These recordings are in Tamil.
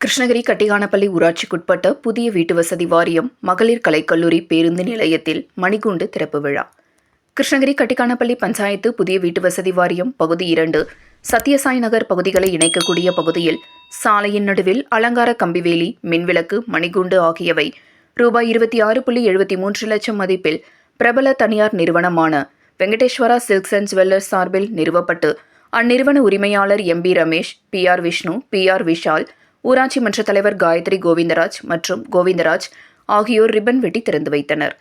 கிருஷ்ணகிரி கட்டிகானப்பள்ளி ஊராட்சிக்குட்பட்ட புதிய வீட்டு வசதி வாரியம் மகளிர் கலைக்கல்லூரி பேருந்து நிலையத்தில் மணிகுண்டு திறப்பு விழா. கிருஷ்ணகிரி கட்டிகானப்பள்ளி பஞ்சாயத்து புதிய வீட்டு வசதி வாரியம் பகுதி இரண்டு சத்யசாய் நகர் பகுதிகளை இணைக்கக்கூடிய பகுதியில் சாலையின் நடுவில் அலங்கார கம்பிவேலி மின்விளக்கு மணிகுண்டு ஆகியவை ரூபாய் இருபத்தி ஆறு புள்ளி எழுபத்தி மூன்று லட்சம் மதிப்பில் பிரபல தனியார் நிறுவனமான வெங்கடேஸ்வரா சில்க்ஸ் அண்ட் ஜுவல்லர்ஸ் சார்பில் நிறுவப்பட்டு அந்நிறுவன உரிமையாளர் M P Ramesh P R Vishnu P R Vishal ஊராட்சி மன்ற தலைவர் காயத்ரி கோவிந்தராஜ் மற்றும் கோவிந்தராஜ் ஆகியோர் ரிப்பன் வெட்டி திறந்து வைத்தனர்.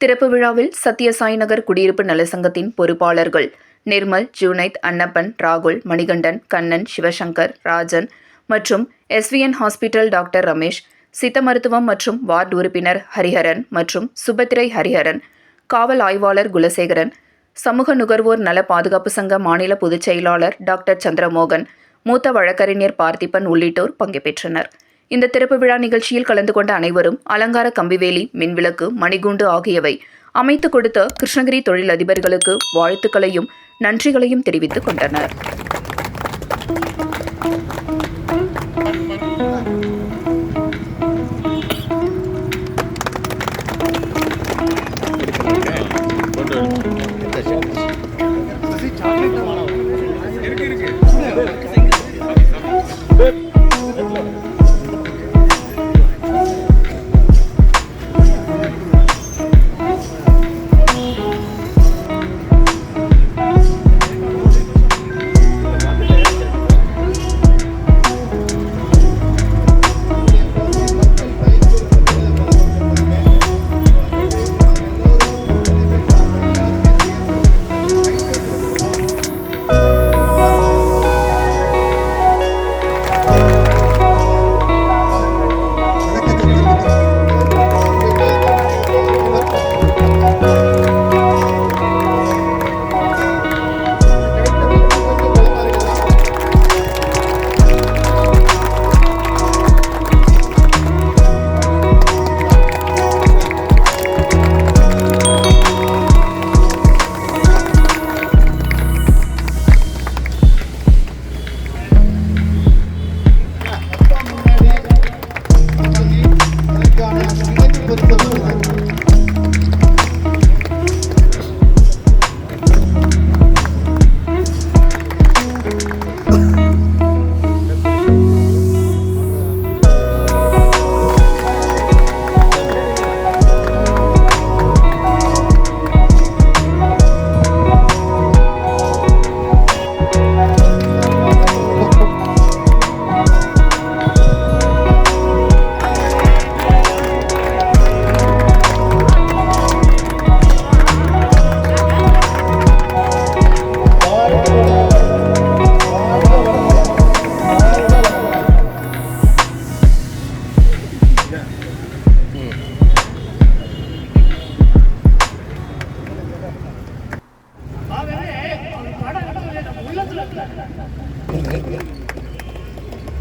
திறப்பு விழாவில் சத்யசாய் நகர் குடியிருப்பு நலசங்கத்தின் பொறுப்பாளர்கள் நிர்மல் ஜூனைத் அன்னப்பன் ராகுல் மணிகண்டன் கண்ணன் சிவசங்கர் ராஜன் மற்றும் எஸ்விஎன் ஹாஸ்பிட்டல் டாக்டர் ரமேஷ் சித்த மருத்துவம் மற்றும் வார்டு உறுப்பினர் ஹரிஹரன் மற்றும் சுபத்திரை ஹரிஹரன் காவல் ஆய்வாளர் குலசேகரன் சமூக நுகர்வோர் நல பாதுகாப்பு சங்க மாநில பொதுச் செயலாளர் டாக்டர் சந்திரமோகன் மூத்த வழக்கறிஞர் பார்த்திபன் உள்ளிட்டோர் பங்கு பெற்றனர். இந்த திறப்பு விழா நிகழ்ச்சியில் கலந்து கொண்ட அனைவரும் அலங்கார கம்பிவேலி மின்விளக்கு மணிகுண்டு ஆகியவை அமைத்து கொடுத்த கிருஷ்ணகிரி தொழிலதிபர்களுக்கு வாழ்த்துக்களையும் நன்றிகளையும் தெரிவித்துக் கொண்டனர்.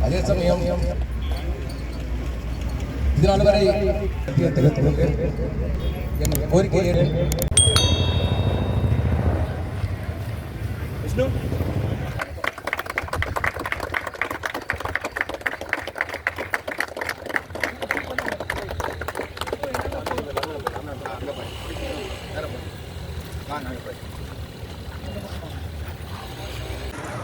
அதே சமயம் இதனால் வரை தெரிவித்துக் என் கோரிக்கையை